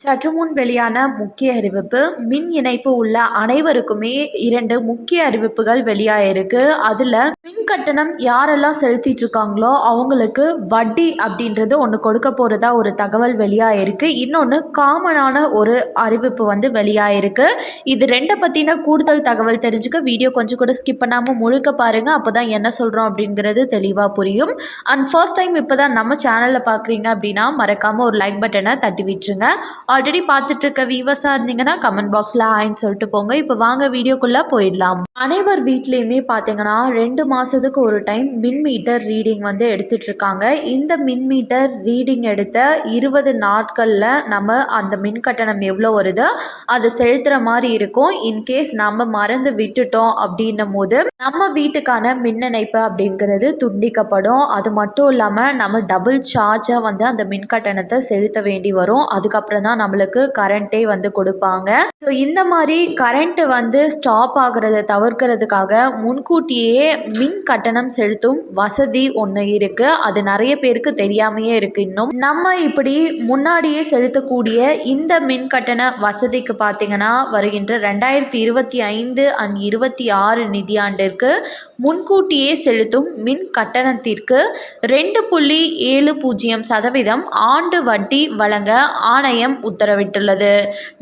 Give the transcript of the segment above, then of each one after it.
சற்று முன் வெளியான முக்கிய அறிவிப்பு மின் இணைப்பு உள்ள அனைவருக்குமே இரண்டு முக்கிய அறிவிப்புகள் வெளியாயிருக்கு. அதில் கட்டணம் யாரெல்லாம் செலுத்திட்டு இருக்காங்களோ அவங்களுக்கு வட்டி அப்படின்றது ஒன்று கொடுக்க போகிறதா ஒரு தகவல் வெளியாயிருக்கு இன்னொன்று காமனான ஒரு அறிவிப்பு வந்து வெளியாயிருக்கு இது ரெண்டை பற்றின கூடுதல் தகவல் தெரிஞ்சுக்க வீடியோ கொஞ்சம் கூட ஸ்கிப் பண்ணாமல் முழுக்க பாருங்கள் அப்போ தான் என்ன சொல்கிறோம் அப்படிங்கிறது தெளிவாக புரியும். அண்ட் ஃபர்ஸ்ட் டைம் இப்போ தான் நம்ம சேனலில் பார்க்குறீங்க அப்படின்னா மறக்காமல் ஒரு லைக் பட்டனை தட்டி விட்டுருங்க. ஆல்ரெடி பார்த்துட்டு இருக்க வியூவர்ஸாக இருந்தீங்கன்னா கமெண்ட் பாக்ஸில் ஆயின்னு சொல்லிட்டு போங்க. இப்போ வாங்க வீடியோக்குள்ளே போயிடலாம். அனைவர் வீட்லேயுமே பார்த்தீங்கன்னா ரெண்டு மாதத்துக்கு ஒரு டைம் மின் மீட்டர் ரீடிங் வந்து எடுத்துட்ருக்காங்க. இந்த மின் மீட்டர் ரீடிங் எடுத்த இருபது நாட்களில் நம்ம அந்த மின் கட்டணம் எவ்வளோ வருதோ அதை செலுத்துகிற மாதிரி இருக்கும். இன்கேஸ் நம்ம மறந்து விட்டுட்டோம் அப்படின்னும் போது நம்ம வீட்டுக்கான மின் இணைப்பு அப்படிங்கிறது துண்டிக்கப்படும். அது மட்டும் இல்லாமல் நம்ம டபுள் சார்ஜாக வந்து அந்த மின் கட்டணத்தை செலுத்த வேண்டி வரும். அதுக்கப்புறம் தான் நம்மளுக்கு கரண்ட்டே வந்து கொடுப்பாங்க. ஸோ இந்த மாதிரி கரண்ட்டு வந்து ஸ்டாப் ஆகிறத தவிர்க்கிறதுக்காக முன்கூட்டியே மின் கட்டணம் செலுத்தும் வசதி ஒன்று இருக்குது அது நிறைய பேருக்கு தெரியாமையே இருக்குது இன்னும். நம்ம இப்படி முன்னாடியே செலுத்தக்கூடிய இந்த மின் கட்டண வசதிக்கு பார்த்தீங்கன்னா வருகின்ற ரெண்டாயிரத்தி இருபத்தி ஐந்து அண்ட் இருபத்தி ஆறு நிதியாண்டிற்கு முன்கூட்டியே செலுத்தும் மின் கட்டணத்திற்கு ரெண்டு புள்ளி ஏழு பூஜ்ஜியம் சதவீதம் ஆண்டு வட்டி வழங்க ஆணையம் உத்தரவிட்டுள்ளது.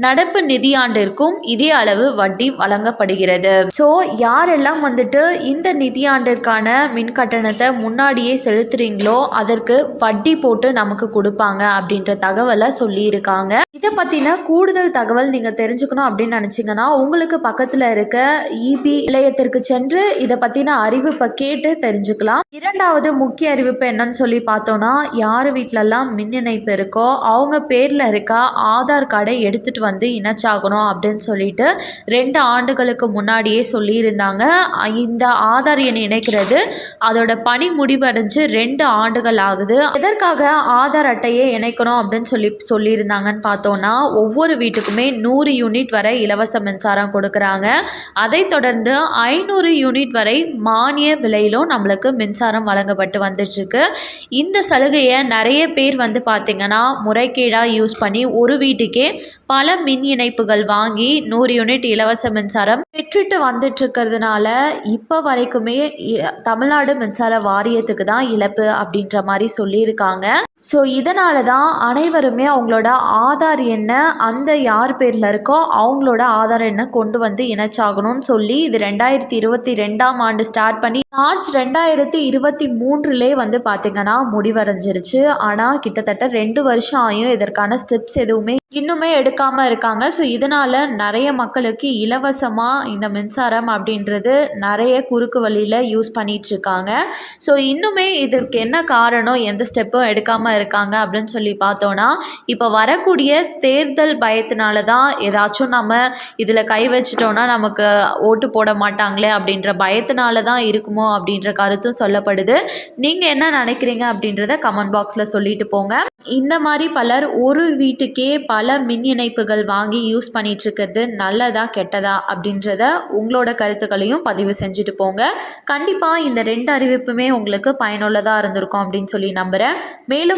நடப்பு நிதியாண்டிற்கும் இதே அளவு வட்டி வழங்கப்படுகிறது. ஸோ யாரெல்லாம் வந்துட்டு இந்த நிதியாண்டிற்கான மின் கட்டணத்தை முன்னாடியே செலுத்துறீங்களோ அதற்கு வட்டி போட்டு நமக்கு கொடுப்பாங்க அப்படின்ற தகவலை சொல்லியிருக்காங்க. இதை பற்றின கூடுதல் தகவல் நீங்கள் தெரிஞ்சுக்கணும் அப்படின்னு நினச்சிங்கன்னா உங்களுக்கு பக்கத்தில் இருக்க இபி நிலையத்திற்கு சென்று இதை பற்றின அறிவிப்பை கேட்டு தெரிஞ்சுக்கலாம். இரண்டாவது முக்கிய அறிவிப்பு என்னன்னு சொல்லி பார்த்தோன்னா யார் வீட்டிலலாம் மின் இணைப்பு இருக்கோ அவங்க பேரில் இருக்க ஆதார் கார்டை எடுத்துகிட்டு வந்து இணைச்சாகணும் அப்படின்னு சொல்லிட்டு ரெண்டு ஆண்டுகளுக்கு முன்னாடியே சொல்லியிருந்தாங்க. இந்த ஆதார் எண் இணைக்கிறது. அதோட பணி முடிவடைஞ்சு ரெண்டு ஆண்டுகள் ஆகுது. எதற்காக ஆதார் அட்டையை இணைக்கணும் அப்படின்னு சொல்லி சொல்லியிருந்தாங்கன்னு பார்த்தோன்னா ஒவ்வொரு வீட்டுக்குமே நூறு யூனிட் வரை இலவச மின்சாரம் கொடுக்குறாங்க. அதை தொடர்ந்து ஐநூறு யூனிட் வரை மானிய விலையிலும் நம்மளுக்கு மின்சாரம் வழங்கப்பட்டு வந்துட்டுருக்கு. இந்த சலுகையை நிறைய பேர் வந்து பார்த்திங்கன்னா முறைகேடாக யூஸ் பண்ணி ஒரு வீட்டுக்கே பல மின் இணைப்புகள் வாங்கி நூறு யூனிட் இலவச மின்சாரம் பெற்றுட்டு வந்துட்டு இருக்கிறதுனால இப்போ வரைக்குமே தமிழ்நாடு மின்சார வாரியத்துக்கு தான் இழப்பு அப்படின்ற மாதிரி சொல்லியிருக்காங்க. ஸோ இதனால தான் அனைவருமே அவங்களோட ஆதார் எண்ணை அந்த யார் பேரில் இருக்கோ அவங்களோட ஆதார் எண்ணை கொண்டு வந்து இணைச்சாகணும்னு சொல்லி இது ரெண்டாயிரத்தி இருபத்தி ரெண்டாம் ஆண்டு ஸ்டார்ட் பண்ணி மார்ச் ரெண்டாயிரத்தி இருபத்தி மூன்றுலே வந்து பார்த்திங்கன்னா முடிவடைஞ்சிருச்சு. ஆனால் கிட்டத்தட்ட ரெண்டு வருஷம் ஆயும் இதற்கான ஸ்டெப்ஸ் எதுவுமே இன்னுமே எடுக்காமல் இருக்காங்க. ஸோ இதனால் நிறைய மக்களுக்கு இலவசமாக இந்த மின்சாரம் அப்படின்றது நிறைய குறுக்கு வழியில் யூஸ் பண்ணிகிட்ருக்காங்க ஸோ இன்னுமே இதற்கு என்ன காரணம் எந்த ஸ்டெப்பும் எடுக்காமல் இருக்காங்க அப்படின்னு சொல்லி பார்த்தோன்னா இப்போ வரக்கூடிய தேர்தல் பயத்தினால தான் ஏதாச்சும் நம்ம இதில் கை வச்சிட்டோன்னா நமக்கு ஓட்டு போட மாட்டாங்களே அப்படின்ற பயத்தினால தான் இருக்குமோ அப்படின்ற கருத்தும் சொல்லப்படுது. நீங்கள் என்ன நினைக்கிறீங்க அப்படின்றத கமெண்ட் பாக்ஸில் சொல்லிட்டு போங்க. இந்த மாதிரி பலர் ஒரு வீட்டுக்கே பல மின் இணைப்புகள் வாங்கி யூஸ் பண்ணிகிட்ருக்கிறது நல்லதா கெட்டதா அப்படின்றத உங்களோட கருத்துக்களையும் பதிவு செஞ்சுட்டு போங்க. கண்டிப்பாக இந்த ரெண்டு அறிவிப்புமே உங்களுக்கு பயனுள்ளதாக இருந்திருக்கும் அப்படின்னு சொல்லி நம்புகிறேன் மேலும்